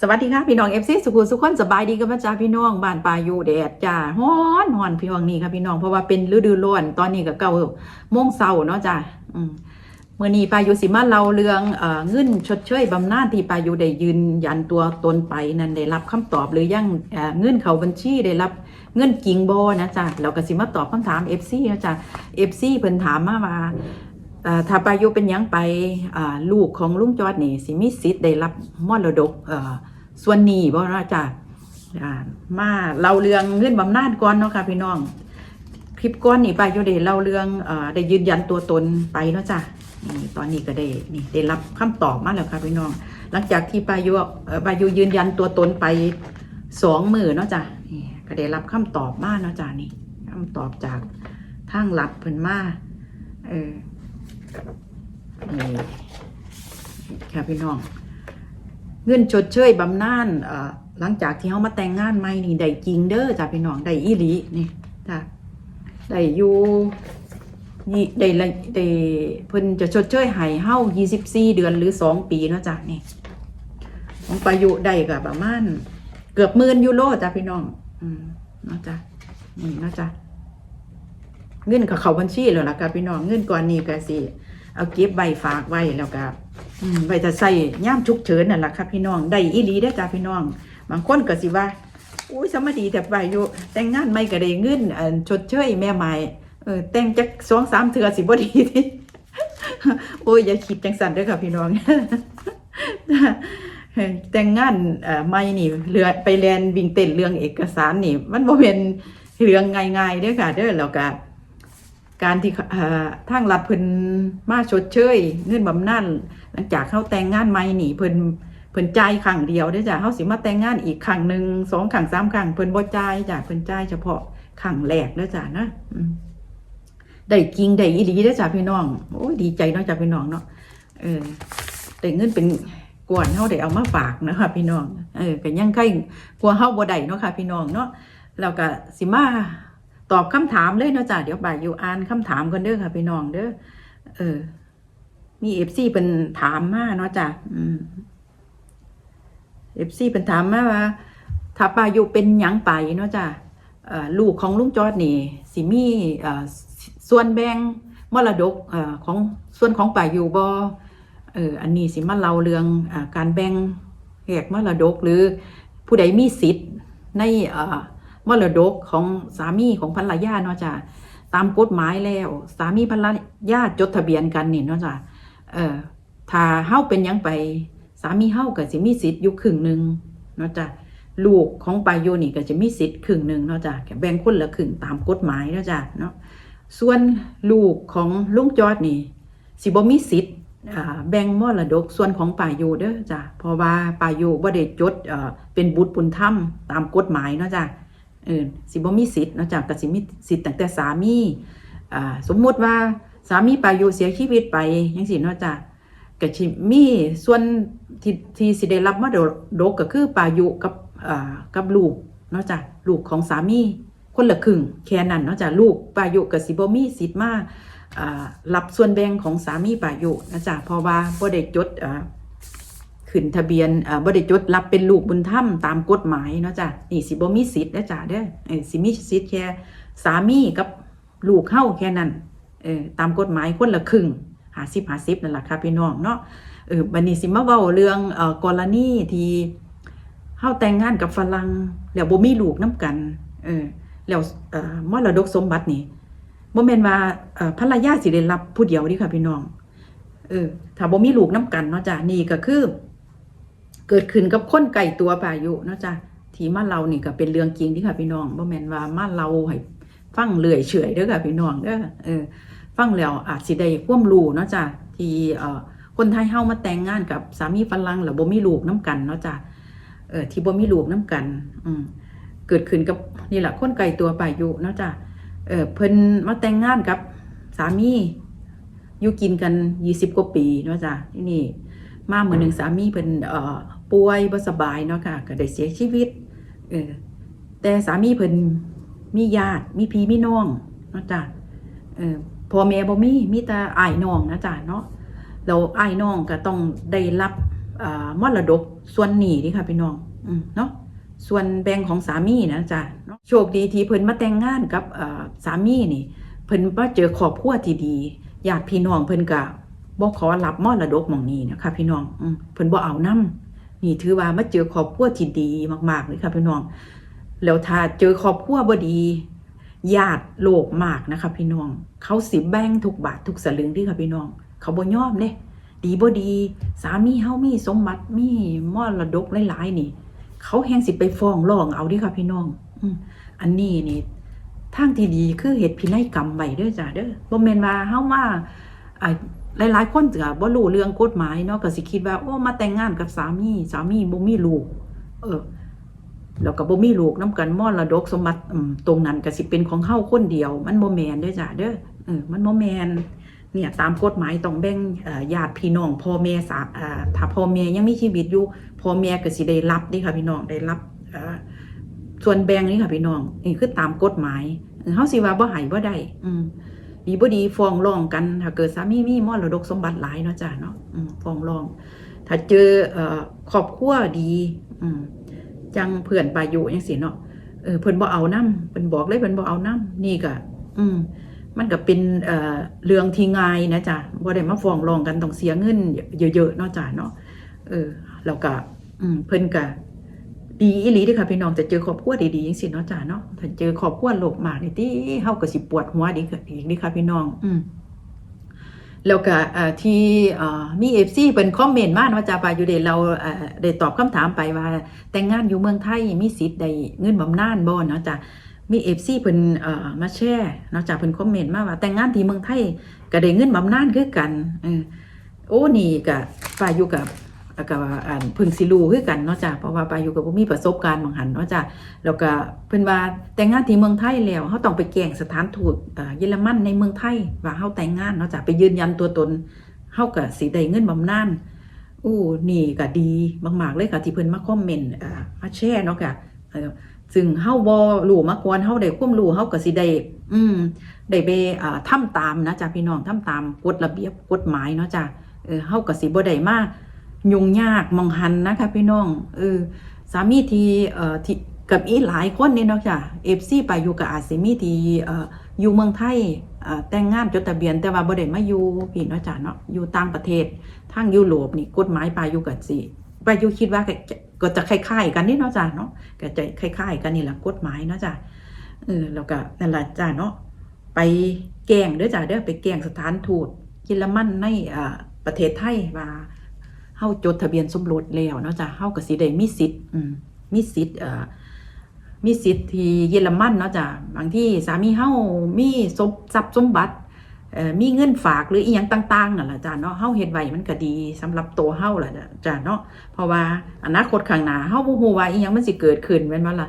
สวัสดีค่ะพี่น้องเอฟซีสุขุมสุขคนสบายดีกันไหมจ้าพี่น้องบ้านปลาอยู่แดดจ้าฮ้อนฮ้อนพี่วังนี้ค่ะพี่น้องเพราะว่าเป็นฤดูร้อนตอนนี้ก็เก้าโมงเช้าเนาะจ้าเมื่อนี้ปลาอยู่สิมาเล่าเรื่องเอ่อเงินชดเชยบำนาญที่ปลาอยู่ได้ยืนยันตัวตนไปนั้นได้รับคำตอบหรือยังเอ่อเงินเขาบัญชีได้รับเงินจริงโบนะจ้าเราก็สิมาตอบคำถาม FC นะจ้า FC เพิ่นถามมาว่า ถ้าปายุเป็นยังไปลูกของลุงจอดนี่สิมีสิทธิ์ได้รับมรดกส่วนนี้บ่นาะจ้ะอ่ามาเล่าเรื่องเงินบำนาญก่อนเนาะค่ะพี่น้องคลิปก่อนนี่ปายุได้เล่าเรื่องอได้ยืนยันตัวตนไปเนาะจ้ะนี่ตอนนี้ก็ได้นี่ได้รับคำตอบมาแล้วค่ะพี่น้อง หลังจากที่ปายุปายุยืนยันตัวตนไปสองมือเนาะจ้ะนี่ก็ได้รับคำตอบมาเนาะจ้ะนี่คำตอบจากทางลัดเพิ่นมาเออ ค่ะพี่น้อง เงินชดเชยบำนาญหลังจากที่เขามาแต่งงานใหม่นี่ได้จริงเด้อจ้ะพี่น้องได้อีหลีนี่จ้ะได้อยู่ยี่ได้ละได้เพิ่นจะชดเชยให้เฮา24 เดือนหรือ 2 ปีเนาะจ้ะนี่ของประยุได้ก็ประมาณเกือบหมื่นยูโรจ้ะพี่น้อง อืมเนาะจ้ะนี่เนาะจ้ะเงินกับเขาบัญชีแล้วล่ะค่ะพี่น้องเงินก่อนนี้ก็สิ เอาเก็บใบฝากไว้แล้วก็อืมไว้จะใส่ย่ามฉุกเฉินนั่นแหละค่ะพี่น้องได้อีหลีได้จ้าพี่น้อง บางคนก็สิว่าอุ้ยสมดีแต่ไปอยู่แต่งงานไม่ก็ได้เงินอันชดเชยแม่ใหม่เออแต่งจักสองสามเทื่อสิบ่ดีติโอ้ยอย่าคิดจังสันด้อค่ะพี่น้องแต่งงานไม่นี่เรือไปแลนวิ่งเต้นเรื่องเอกสารนี่ มันบ่เป็นเรื่องง่ายๆเด้อค่ะเด้อแล้วก็ การที่เอ่อทางรัฐเพิ่นมาชดเชยเงินบำนาญหลังจากเขาแต่งงานใหม่หนีเพิ่นเพิ่นจ่ายครั้งเดียวเด้อจ้ะเขาสิมาแต่งงานอีกครั้งหนึ่งสองครั้งสามครั้งเพิ่นบ่จ่ายจ้ะเพิ่นจ่ายเฉพาะครั้งแรกเด้อจ้ะนะได้จริงได้อีหลีเด้อจ้ะพี่น้องโอ้ยดีใจเนาะจ้ะพี่น้องเนาะเออได้เงินเป็นกวนเฮาได้เอามาฝากนะคะพี่น้องเออก็ยังใครกลัวเฮาบ่ได้เนาะค่ะ พี่น้องเนาะแล้วก็สิมา ตอบคำถามเลยเนาะจ้ะเดี๋ยวบ่ายอยู่อ่านคำถามกันเด้อค่ะพี่น้องเด้อเออ มีเอฟซีเป็นถามมาเนาะจ้ะเอฟซีเป็นถามมาว่าถ้าปาอยู่เป็นหยังไปเนาะจ้ะลูกของลุงจอดนี่สิมีส่วนแบ่งมรดกอของส่วนของป่าอยู่บ่เอออันนี้สิมาเล่าเรื่องอการแบ่งแหกมรดกหรือผู้ใดมีสิทธิ์ในเออ มรดกของสามีของภรรยาเนาะจ้ะตามกฎหมายแล้ว สามีภรรยาจดทะเบียนกันนี่เนาะจ้ะเออถ้าเฮาเป็นยังไป สามีเฮาก็สิมีสิทธิ์อยู่ครึ่งหนึ่งเนาะจ้ะลูกของปายโยนี่ก็จะมีสิทธิ์ครึ่งหนึ่งเนาะจ้ะแบ่งคนละครึ่งตามกฎหมายเนาะจ้ะเนาะส่วนลูกของลุงจอดนี่สิบ่มีสิทธิ์อ่าแบ่งมรดกส่วนของป่าโยเด้อจ้ะเพราะว่าป่าโยบ่ได้จดเอ่อเป็นบุตรบุญธรรมตามกฎหมายเนาะจ้ะ เออสิบ่มีสิทธิ์นอกจากก็สิมีสิทธิ์ตั้งแต่สามีอ่าสมมุติว่าสามีไปอยู่เสียชีวิตไปจังซี่เนาะจ้ะก็สิมีส่วนที่ที่สิได้รับมรดกก็คือปายุกับอ่ากับลูกเนาะจ้ะลูกของสามีคนละครึ่งแค่นั้นเนาะจ้ะลูกปายุก็สิบ่มีสิทธิ์มาอ่ารับส่วนแบ่งของสามีปายุนะจ้ะเพราะว่าบ่ได้จดอ่า ขึ้นทะเบียนเอ่อบ่ได้จดรับเป็นลูกบุญธรรมตามกฎหมายเนาะจ้ะนี่สิบ่มีสิทธิ์นะจ้ะเด้อเออสิมีสิทธิ์แค่สามีกับลูกเฮาแค่นั้นเออตามกฎหมายคนละครึ่ง50 50นั่นแหละค่ะพี่น้องเนาะเออบัดนี้สิมาเว้าเรื่องเอ่อกรณีที่เฮาแต่งงานกับฝรั่งแล้วบ่มีลูกนํกันเออแล้วเอ่อมรดกสมบัตินี่บ่แม่นว่าเอ่อภรรยาสิได้รับผู้เดียวเดิค่ะพี่น้องเออถ้าบ่มีลูกน้ำกันเนาะจ้ะนี่ก็คือ เกิดขึ้นกับคนไก่ตัวปายุนะจ้ะที่มาเรานี่ก็เป็นเรื่องจริงที่ค่ะพี่น้องบ่แมนว่ามาเราให้ฟังเลื่อยเฉยเด้อค่ะพี่น้องเด้อเออฟังแล้วอาจสิได้ควมรู้เนาะจ้ะที่เอ่อคนไทยเฮามาแต่งงานกับสามีฝรั่งแล้วบ่มีลูกน้ำกันเนาะจ้ะเออที่บ่มีลูกน้ำกัน อืมเกิดขึ้นกับนี่แหละคนไก่ตัวปายุเนาะจ้ะเออเพิ่นมาแต่งงานกับสามีอยู่กินกันยี่สิบกว่าปีเนาะจ้ะที่นี่มาเมื่อหนึ่งสามีเป็นเอ่อ ป่วยบ่สบายเนาะค่ะก็ได้เสียชีวิตเออแต่สามีเพิ่นมีญาติมีพี่มีน้องเนาะจ้ะเออพ่อแม่บ่มีมีแต่อ้ายน้องนะจ้ะเนาะแล้วอ้ายน้องก็ต้องได้รับอ่มรดกส่วนหนี้นี่ค่ะพี่น้องอืมเนาะส่วนแบ่งของสามีนะจ๊ะโชคดีที่เพิ่นมาแต่งงานกับสามีนี่ เพิ่นมาเจอครอบครัวที่ดีญาติพี่น้องเพิ่นก็บ่ขอรับมรดกหม่องนี้นะคะพี่น้องอเพิ่นบ่เอานํ นี่ถือว่ามาเจอครอบครัวที่ดีมากๆเลยค่ะพี่น้อง แล้วถ้าเจอครอบครัวบ่ดีญาติโลภมากนะคะพี่น้อง เขาสิแบ่งทุกบาททุกสลึงที่ค่ะพี่น้อง เขาบ่ยอมเด้ดีบ่ดี สามีเฮามีสมบัติมีมรดกหลายๆนี่ เขาแฮงสิไปฟ้องร้องเอาดิค่ะพี่น้องอือันนี้นี่ทางที่ดีคือเฮ็ดพินัยกรรมไว้เด้อจ้ะเด้อบ่แม่นว่าเฮามาอ่า หลาย ๆ คนก็บ่รู้เรื่องกฎหมายเนาะก็สิคิดว่าโอ้มาแต่งงานกับสามี สามีบ่มีลูก เออแล้วก็บ่มีลูกนํกันมรดกสมบัติตรงนั้นก็สิเป็นของเฮาคนเดียว มันบ่แมนเด้อจ้ะเด้อเออมันบ่แมนเนี่ยตามกฎหมายต้องแบ่งญาติพี่น้องพ่อแม่สาถ้าพ่อแม่ยังมีชีวิตอยู่พ่อแม่ก็สิได้รับด้ค่ะพี่น้องได้รับส่วนแบ่งนี่ค่ะพี่น้องนี่คือตามกฎหมายเออเฮาสิว่าบ่ให้บ่ได้อืม ดีบ่ดีฟ้องร้องกัน ถ้าเกิดสามีมีมรดกสมบัติหลายเนาะจ้ะเนาะฟ้องร้อง ถ้าเจอเอ่อครอบครัวดีอืจังเพื่อนปายุจังซี่เนาะเออเพิ่นบ่เอานํเพิ่นบอกเลยเพิ่นบ่เอานํนี่ก็อืมมันก็เป็นเอ่อเรื่องที่ง่ายนะจ๊ะบ่ได้มาฟ้องร้องกันต้องเสียเงินเยอะๆเนาะจ้ะเนาะเออแล้วก็อืมเพิ่นก็ ดีอีหลีเด้อค่ะพี่น้องจะเจอครอบครัวดีๆจังซี่เนาะจ้ะเนาะถ้าเจอครอบครัวโลภมากนี่ติเฮาก็สิปวดหัวดีกอีกเด้อค่ะพี่น้อง อืมแล้วก็เอ่อที่เอ่อมีเอฟซีเป็นคอมเมนต์มาว่าจะไปอยู่เดะเราเอ่อได้ตอบคำถามไปว่า แต่งงานอยู่เมืองไทยมีสิทธิ์ได้เงินบำนาญบ่เนาะจ้ะมีเอฟซีเพิ่นเอ่อมาแชร์เนาะจ้ะเพิ่นคอมเมนต์มาว่าแต่งงานที่เมืองไทยก็ได้เงินบำนาญคือกันเออโอ้นี่ก็ฝ่ายอยู่กับ กับอ่าเพิ่งสิรูคือกันเนาะจ้ะเพราะว่าไปอยู่กับบ่มีประสบการณ์บางหันเนาะจ้ะแล้วก็เพิ่นว่าแต่งงานที่เมืองไทยแล้วเฮาต้องไปแจ้งสถานทูตเยอรมันในเมืองไทยว่าเฮาแต่งงานเนาะจ้ะไปยืนยันตัวตนเฮาก็สิได้เงินบำนาญอู้นี่ก็ดีมากๆเลยค่ะที่เพิ่นมาคอมเมนต์อ่ามาแชร์เนาะค่ะซึ่งเฮาบ่รู้มาก่อนเฮาได้ความรู้เฮาก็สิได้อืมได้ไปอ่าทำตามนะจ้ะพี่น้องทำตามกฎระเบียบกฎหมายเนาะจ้ะเออเฮาก็สิบ่ได้มา ยุ่งยากมองหันนะคะพี่น้องเออสามีที่เอ่อที่กับอีหลายคนนี่เนาะจ้ะเอฟซีไปอยู่กับอาจสิมีที่เอ่ออยู่เมืองไทยเอ่อแต่งงานจดทะเบียนแต่ว่าบ่ได้มาอยู่พี่เนาะจ้ะเนาะอยู่ต่างประเทศทางยุโรปนี่กฎหมายไปอยู่กับสิไปอยู่คิดว่าก็จะคล้ายๆกันนี่เนาะจ้ะเนาะก็จะคล้ายๆ กันนี่แหละกฎหมายเนาะจ้ะเออแล้วก็นั่นแหละจ้ะเนาะไปแกล้งเด้อจ้ะเด้อไปแกล้งสถานทูตเยอรมันในอ่าประเทศไทยว่า เฮาจดทะเบียนสมรสแล้วเนาะจ้ะเฮาก็สิได้มีสิทธิ์อืมมีสิทธิ์เอ่อมีสิทธิ์ที่เยอรมันเนาะจ้ะบางที่สามีเฮามีสมทรัพย์สมบัติเอ่อมีเงินฝากหรืออีหยังต่างๆนั่นแหละจ้ะเนาะเฮาเฮ็ดไว้มันก็ดีสำหรับตัวเฮาล่ะจ้ะเนาะเพราะว่าอนาคตข้างหน้าเฮาบ่ฮู้ว่าอีหยังมันสิเกิดขึ้นแม่นบ่ล่ะ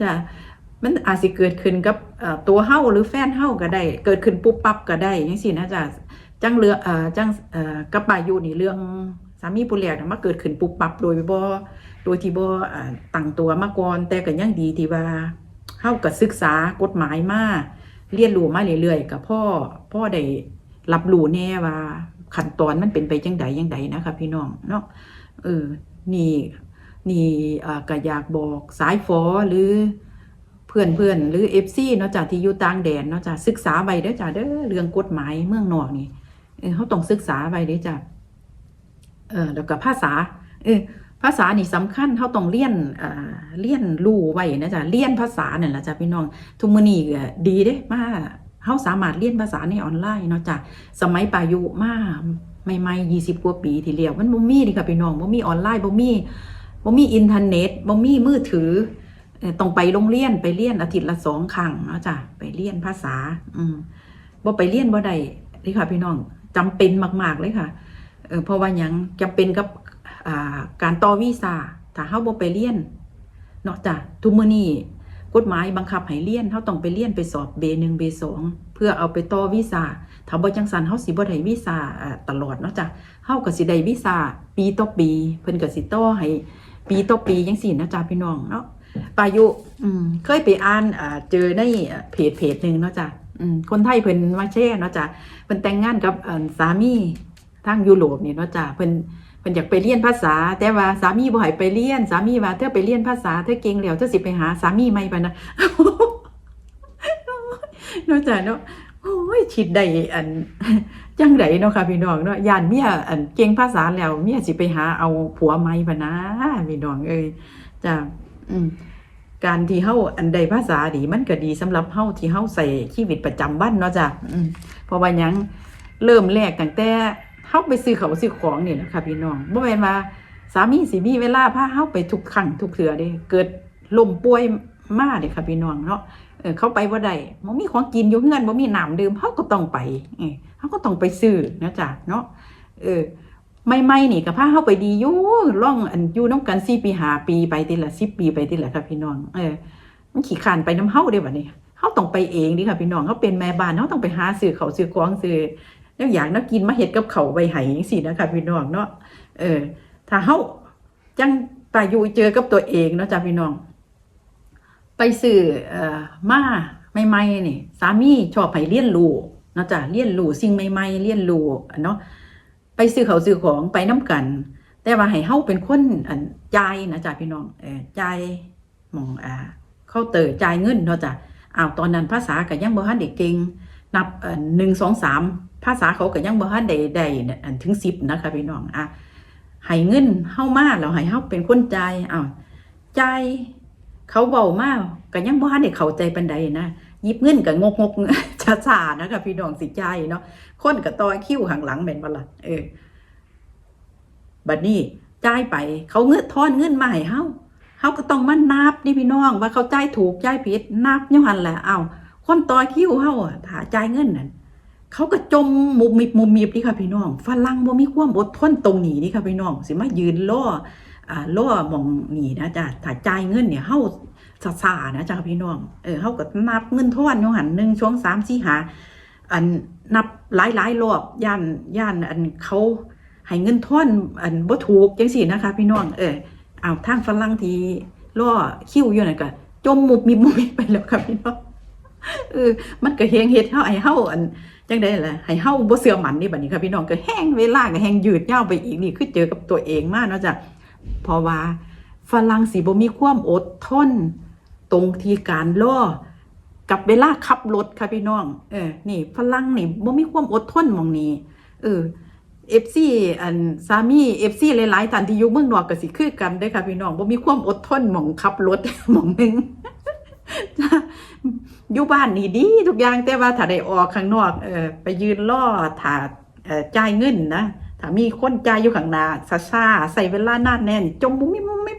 จ้ะมันอาจสิเกิดขึ้นกับตัวเฮาหรือแฟนเฮาก็ได้ เกิดขึ้นปุ๊บปั๊บก็ได้จังซี่นะจ้ะ จังเรือเอ่อจังเอ่อกับปายุนี่เรื่องสามีผู้แรกนะมาเกิดขึ้นปุบปับโดยบ่โดยที่บ่อ่าตั้งตัวมาก่อนแต่ก็ยังดีที่ว่าเฮาก็ศึกษากฎหมายมาเรียนรู้มาเรื่อยๆกับพ่อพ่อได้รับรู้แน่ว่าขั้นตอนมันเป็นไปจังใดจังใดนะคะพี่น้องเนาะเออนี่นี่อ่าก็อยากบอกสายฟอหรือเพื่อนเพื่อนหรือ FC เนาะจ้ะที่อยู่ต่างแดนเนาะจ้ะศึกษาไว้เด้อจ้ะเด้อเรื่องกฎหมายเมืองนอกนี่ เขาต้องศึกษาไปเด้จ้ะเออแล้วก็ภาษา เออภาษานี่สำคัญเขาต้องเรียนอ่าเรียนรู้ไว้นะจ๊ะเรียนภาษาเนี่ยแหละจ้ะพี่น้อง ทุกมื้อนี้ก็ดีเด้มาเขาสามารถเรียนภาษาในออนไลน์เนาะจ้ะสมัยปายุมาใหม่ๆยี่สิบกว่าปีที่แล้วมันบ่มีนี่ค่ะพี่น้องบ่มีออนไลน์บ่มีบ่มีอินเทอร์เน็ตบ่มีมือถือเออต้องไปโรงเรียนไปเรียนอาทิตย์ละสองครั้งเนาะจ้ะไปเรียนภาษา อืมบ่ไปเรียนบ่ได้นี่ค่ะพี่น้อง จำเป็นมาก ๆ เลยค่ะเออเพราะว่ายังจำเป็นกับการต่อวีซ่าถ้าเฮาบ่ไปเรียนเนาะจ้ะทุกมื้อนี้กฎหมายบังคับให้เรียนเฮาต้องไปเรียนไปสอบ B1 B2 เบสองเพื่อเอาไปต่อวีซ่าถ้าบ่จังซั่นเฮาสิบ่ได้วีซ่าตลอดเนาะจ้ะเฮาก็สิได้วีซ่าปีต่อปีเพิ่นก็สิต่อให้ปีต่อปีจังซี่นะจ้ะพี่น้องเนาะปายุเคยไปอ่านเจอในเพจเพจหนึ่งเนาะจ้ะ คนไทยเพิ่นมาแชร์เนาะจ้ะเพิ่นแต่งงานกับสามีทางยุโรปนี่เนาะจ้ะเพิ่นเพิ่นอยากไปเรียนภาษา แต่ว่าสามีบ่ให้ไปเรียน สามีว่าเธอไปเรียนภาษาเธอเก่งแล้วเธอสิไปหาสามีใหม่ปะนะเนอกจากเนาะโอ้ยคิดได้อันจังไดเนาะค่ะพี่น้องเนาะย่านเมียอันเก่งภาษาแล้วเมียสิไปหาเอาผัวใหม่ปะนะพี่น้องเอ้ยจ้ะอืม การที่เฮาอันใดภาษาดีมันก็ดีสำหรับเฮาที่เฮาใส่ชีวิตประจำวันเนาะจ้ะเพราะว่ายังเริ่มแรกตั้งแต่เฮาไปซื้อเขาซื้อของนี่แหละค่ะพี่น้องบ่แม่นว่าสามีสิมีเวลาพาเฮาไปทุกครั้งทุกเทื่อเด้เกิดล้มป่วยมาเด้ค่ะพี่น้องเนาะเออเขาไปบ่ได้บ่มีของกินอยู่เฮือนบ่มีน้ำดื่มเฮาก็ต้องไปเออเฮาก็ต้องไปซื้อนะจ้ะเนาะเออ ไม่ไม่นี่ก็พาเฮาไปดีอยู่ล่องอันอยู่น้ำกัน4ปี5ปีไปทีละ10ปีไปทีละค่ะพี่น้อง เออ มันขี้ขานไปน้ำเฮาเด้บัดนี้เฮาต้องไปเองดิค่ะพี่น้องเฮาเป็นแม่บ้านเฮาต้องไปหาซื้อเขาซื้อของซื้อแล้วอยากนักกินมาเฮ็ดกับเขาวไห้จังซี่นะคะพี่น้องเนาะเออ ถ้าเฮาจังไปอยู่เจอกับตัวเองเนาะจ้ะพี่น้อง ไปซื้อเอ่อมาใหม่ๆนี่สามีชอบให้เรียนรู้เนาะจ้ะเรียนรู้สิ่งใหม่ๆเรียนรู้เนาะ ไปซื้อเขาวซื้อของไปน้ำกัน แต่ว่าให้เฮาเป็นคนอันจ่ายนะจ๊ะพี่น้องเออจ่ายมองอ่าเคาน์เตอร์จ่ายเงินเนาะจ้ะอ้าวตอนนั้นภาษาก็ยังบ่ทันได้เก่งนับอ่อหนึ่งสองสามภาษาเขาก็ยังบ่ทันได้ได้อันถึงสิบนะคะพี่น้องอะให้เงินเฮามาแล้วให้เฮาเป็นคนจ่ายอ้าวจ่ายเขาเว้ามากก็ยังบ่ทันได้เข้าใจปานใดนะ ยิบเงินก็งกงกช้าๆนะคะพี่น้องสิใจเนาะคนก็ต่อคิ้วข้างหลังแม่นบล่ะเออบัดนี้จ่ายไป เขาเงินทอนเงินมาให้เฮาเฮาก็ต้องมานับนี่พี่น้องว่าเขาจ่ายถูกจ่ายผิดนับยู่หั่นแหละเอาคนต่อคิวเฮาอะถ้าจ่ายเงินนั่นเขาก็จมมุมมิบมุมมิบนี่ค่ะพี่น้องฝรั่งบ่มีความอดทนตรงนี้นี่ค่ะพี่น้องสิมายืนล่ออ่าล่อมองหนีนะจ้ะถ้าจ่ายเงินเนี่ยเฮา ซาๆนะจ้ะพี่น้อง เออเฮาก็นับเงินทอนอยู่หั่น1 2 3 4 5อันนับหลายหลายรอบย่านย่านอันเขาให้เงินทอนอันบ่ถูกจังซี่นะคะ พี่น้อง เออเอาทางฝรั่งที่ล่อคิวอยู่นั่นก็จมมุบมิบมุบไปแล้วค่ะพี่น้องเออมันก็แฮงเฮ็ดเฮาให้เฮาอันจังได๋ล่ะให้เฮาบ่เชื่อมันนี่บัดนี้ค่ะพี่น้องก็แฮงเวลาก็แฮงยืดยาวไปอีกนี่คือเจอกับตัวเองมากเนาะจ้ะเพราะว่าฝรั่งสิบ่มีความอดทน ตรงที่การล่อกับเวลาขับรถค่ะพี่น้อง เออ นี่ฝรั่งนี่บ่มีความอดทนมองนี้ เออ FC อันสามี FC หลายๆท่านที่อยู่เมืองนอกก็สิคือกันเด้ค่ะพี่น้องบ่มีความอดทนหมองขับรถหมองหนึงอยู่บ้านนี่ดีทุกอย่างแต่ว่าถ้าได้ออกข้างนอก เออไปยืนรอถ้าเออจ่ายเงินนะถ้ามีคนจ่ายอยู่ข้างหน้าซ่าใส่เวลานานแน่นจมมุมมิบมุมมิบ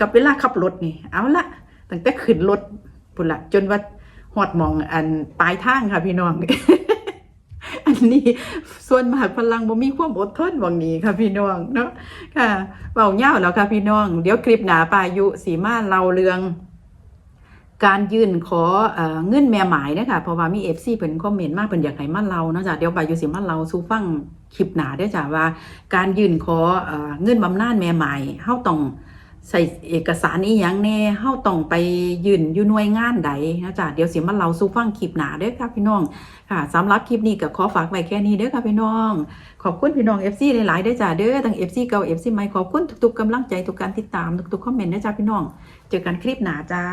กับเวลาขับรถนี่ เอาละ ตั้งแต่ขึ้นรถพุ่นละจนว่าหอดมองอันปลายทางค่ะพี่น้อง อันนี้ส่วนมากพลังบ่มีความอดทนหวังนี้ค่ะพี่น้องเนาะค่ะเบาเง่าแล้วค่ะพี่น้อง เดี๋ยวคลิปหนาปายุสีมาเล่าเรื่อง การยื่นขอเอ่อเงินแม่หมายนะคะเพราะว่ามีเอฟซีเพิ่นคอมเมนต์มากเพิ่นอยากให้มาเล่าเนาะจ้ะเดี๋ยวปายุสิมาเล่าสู่ฟังคลิปหนาได้จ้ะว่า การยื่นขอเอ่อเงินบำนาญแม่หมายเฮาต้อง ใส่เอกสารอีหยังแน่เฮาต้องไปยืนอยู่หน่วยงานใดนะจ๊ะเดี๋ยวสิมาเล่าสู่ฟังคลิปหนาเด้อค่ะพี่น้องค่ะสำหรับคลิปนี้ก็ขอฝากไว้แค่นี้เด้อค่ะพี่น้อง ขอบคุณพี่น้อง FC หลายๆเด้อจ้ะเด้อทั้ง FC เก่า FC ใหม่ขอบคุณทุกๆกำลังใจทุกการติดตามทุกๆคอมเมนต์นะจ๊ะพี่น้อง เจอกันคลิปหนาจ้า